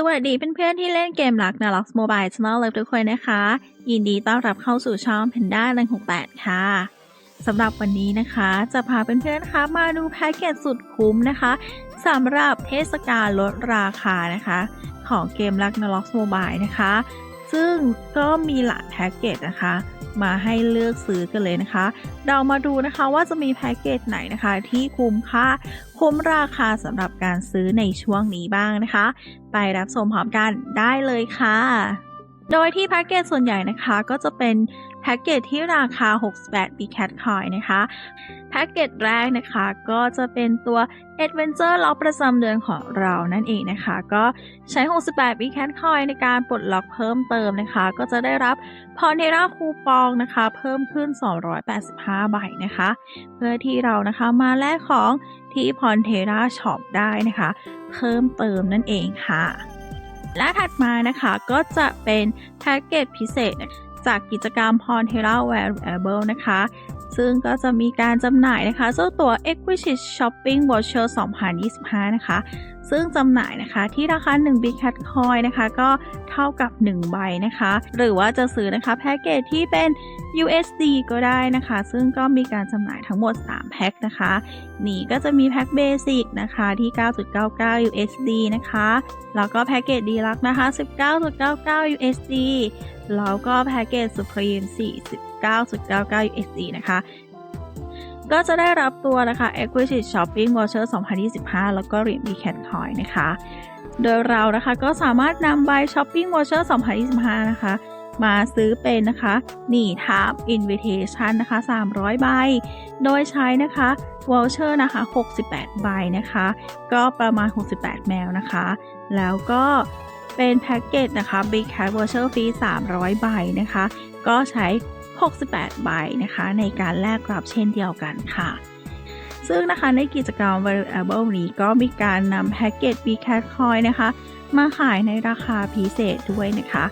สวัสดีเพื่อนๆที่เล่นเกมรักนาล็อกโมบายช n นลเลยทุกคนนะคะ ยินดีต้อนรับเข้าสู่ช่อง Panda 168 ค่ะสำหรับวันนี้นะคะ จะพาเพื่อนๆนคะมาดูแพ็กเกจสุดคุ้มนะคะสำหรับเทศกาลลดราคานะคะ ของเกมรักนาล็อกโมบายนะคะ ซึ่งก็มีหลายแพ็กเกจนะคะ มาให้เลือกซื้อกันเลยนะคะ เรามาดูนะคะว่าจะมีแพ็กเกจไหนนะคะ ที่คุ้มค่าคุ้มราคาสำหรับการซื้อในช่วงนี้บ้างนะคะ ไปรับชมพร้อมกันได้เลยค่ะโดยที่แพ็กเกจส่วนใหญ่นะคะก็จะเป็น พ็กเกจที่ราคา 68 b c a t Coin นะคะ แพ็กเกจแรกนะคะก็จะเป็นตัว Adventure ล็อกประจำเดือนของเรานั่นเองนะคะ ก็ใช้ 68 b c a t Coin ในการปลดล็อกเพิ่มเติมนะคะ ก็จะได้รับพอเนราคูปองนะคะ เพิ่มขึ้น 285 ใบนะคะ เพื่อที่เรานะคะมาแลกของที่พอนเทราช็อปได้นะคะ เพิ่มเติมนั่นเองค่ะและถัดมานะคะก็จะเป็นแพ็กเกจพิเศษ จากกิจกรรม p o n t e r a Variable นะคะ ซึ่งก็จะมีการจำหน่ายนะคะเจ้าตัว Exquisite Shopping Voucher 2025 นะคะ ซึ่งจำหน่ายนะคะที่ราคา 1 Big Cat Coin นะคะ ก็เท่ากับ 1 ใบนะคะ หรือว่าจะซื้อนะคะแพ็กเกจที่เป็น USD ก็ได้นะคะ ซึ่งก็มีการจำหน่ายทั้งหมด 3 แพ็คนะคะ นี่ก็จะมีแพ็คเบสิกนะคะที่ 9.99 USD นะคะ แล้วก็แพ็กเกจดีลักนะคะ 19.99 USD แล้วก็แพ็กเกจ Supreme 49.99 USD นะคะ ก็จะได้รับตัวนะคะ Exquisite Shopping Voucher 2025 แล้วก็เหรียญ b c a t Coin นะคะ โดยเรานะคะก็สามารถนำใบ Shopping Voucher 2025 นะคะ มาซื้อเป็นนะคะนี่ทับ Invitation นะคะ 300 ใบ โดยใช้นะคะ Voucher นะคะ 68 ใบนะคะ ก็ประมาณ 68 แมวนะคะ แล้วก็ เป็นแพ็กเกจนะคะ Big Cat Voucher ฟรี 300 ใบนะคะ ก็ใช้ 68 ใบนะคะ ในการแลกรับเช่นเดียวกันค่ะซึ่งนะคะในกิจกรรม Variable นี้ก็มีการนำแพ็กเกจ Big Cat Coin นะคะ มาขายในราคาพิเศษด้วยนะคะ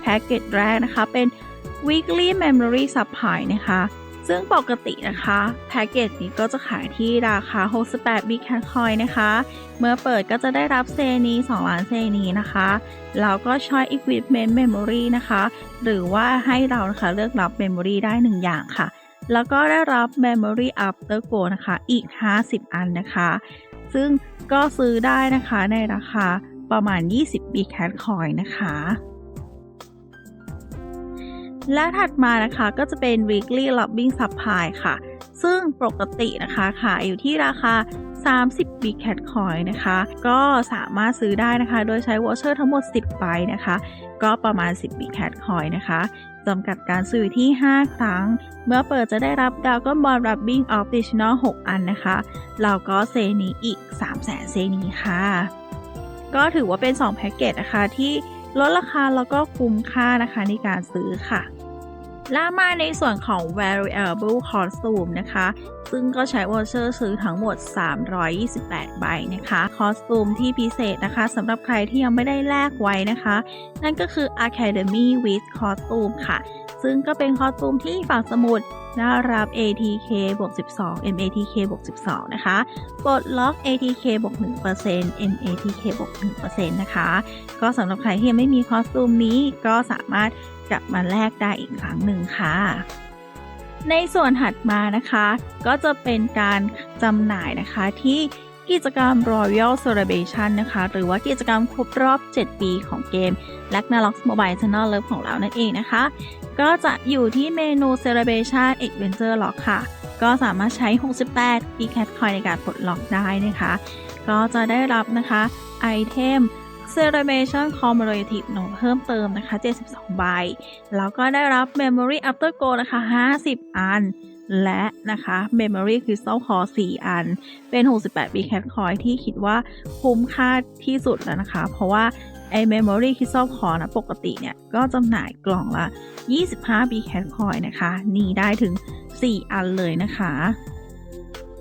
แพ็กเกจแรกนะคะเป็น weekly memory supply นะคะ ซึ่งปกตินะคะแพ็กเกจนี้ก็จะขายที่ราคา 68 big cat coin นะคะ เมื่อเปิดก็จะได้รับเซนี2 ล้านเซนีนะคะ แล้วก็ choice equipment memory นะคะ หรือว่าให้เรานะคะเลือกรับ memory ได้ 1 อย่างค่ะ แล้วก็ได้รับ memory after go นะคะ อีก 50 อันนะคะ ซึ่งก็ซื้อได้นะคะในราคาประมาณ 20 big cat coin นะคะ และถัดมานะคะก็จะเป็น weekly lobbing supply ค่ะ ซึ่งปกตินะคะขายอยู่ที่ราคา 30 big cat coin นะคะ ก็สามารถซื้อได้นะคะ โดยใช้วอเชอร์ทั้งหมด 10 ใบนะคะ ก็ประมาณ 10 big cat coin นะคะจำกัดการซื้อที่ 5 ครั้ง เมื่อเปิดจะได้รับ Dragon Ball Rubbing Optional 6อันนะคะแล้วก็เซนีอีก 3 0 0 0 0 0เซนีค่ะ ก็ถือว่าเป็น 2 แพ็กเกจนะคะที่ ลดราคาแล้วก็คุ้มค่านะคะในการซื้อค่ะและมาในส่วนของ variable costume นะคะ ซึ่งก็ใช้วอเชอร์ซื้อทั้งหมด 328 ใบนะคะ คอสตูมที่พิเศษนะคะสำหรับใครที่ยังไม่ได้แลกไว้นะคะ นั่นก็คือ Academy with Costume ค่ะ ซึ่งก็เป็นคอสตูมที่ฝากสมุด ได้รับ ATK บวก 12 MATK บวก 12 นะคะ ปลดล็อก ATK บวก 1% MATK บวก 1%นะคะ ก็สำหรับใครที่ยังไม่มีคอสตูมนี้ก็สามารถกลับมาแลกได้อีกครั้งหนึ่งค่ะในส่วนถัดมานะคะ ก็จะเป็นการจำหน่ายนะคะที่กิจกรรม Royal Celebration นะคะ หรือว่ากิจกรรมครบรอบ 7 ปีของเกม l a g n a r o k Mobile Channel Love ของเรานั่นเองนะคะ ก็จะอยู่ที่เมนู Celebration Adventure Lock ค่ะ ก็สามารถใช้ 68 b c a t Coin ในการปลดล็อกได้นะคะ ก็จะได้รับนะคะไอเทม Celebration Commemorative หนเพิ่มเติมนะคะ 72 ใบ แล้วก็ได้รับ Memory After Go นะคะ 50 อัน และนะคะ Memory Crystal Core 4 อัน เป็น 68 b c a t Coin ที่คิดว่าคุ้มค่าที่สุดแล้วนะคะ เพราะว่า ไอ้ Memory Crystal Core นะ ปกติเนี่ย ก็จำหน่ายกล่องละ 25 b c a t Coin นะคะ นี่ได้ถึง 4 อันเลยนะคะ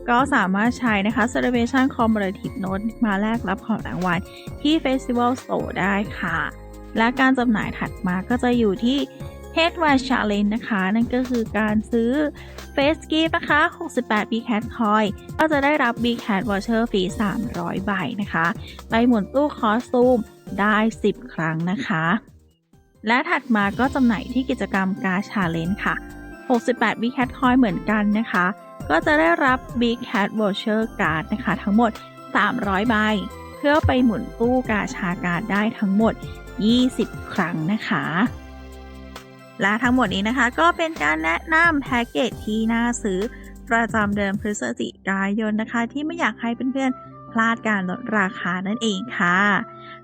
ก็สามารถใช้นะคะ Celebration Commemorative Note มาแลกรับของรางวัลที่ Festival Store ได้ค่ะ และการจำหน่ายถัดมาก็จะอยู่ที่ Head w a s Challenge นะคะ นั่นก็คือการซื้อ Face Gift นะคะ 68 b c a t Coin ก็จะได้รับ b c a t Voucher ฟรี 300 ใบนะคะ ไปหมุนตู้คอสตูม ได้ 10 ครั้งนะคะ และถัดมาก็จำหน่ายที่กิจกรรมกาชาเลนจ์ค่ะ 68 Big Cat Coin เหมือนกันนะคะ ก็จะได้รับ Big Cat Voucher Card นะคะ ทั้งหมด 300 ใบ เพื่อไปหมุนตู้กาชาการดได้ทั้งหมด 20 ครั้งนะคะและทั้งหมดนี้นะคะก็เป็นการแนะนำแพ็กเกจที่น่าซื้อประจำเดือนพฤศจิกายนนะคะ ที่ไม่อยากให้เพื่อนๆ พลาดการลดราคานั่นเองค่ะ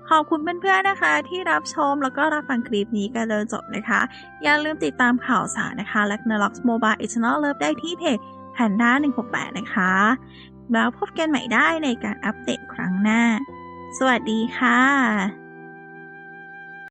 ขอบคุณเพื่อนๆนะคะ ที่รับชมแล้วก็รับฟังคลิปนี้กันจนจบนะคะ อย่าลืมติดตามข่าวสารนะคะและ n a l o x Mobile Eternal Love ได้ที่เพจ Panda 168 นะคะ แล้วพบกันใหม่ได้ในการอัปเดตครั้งหน้า สวัสดีค่ะ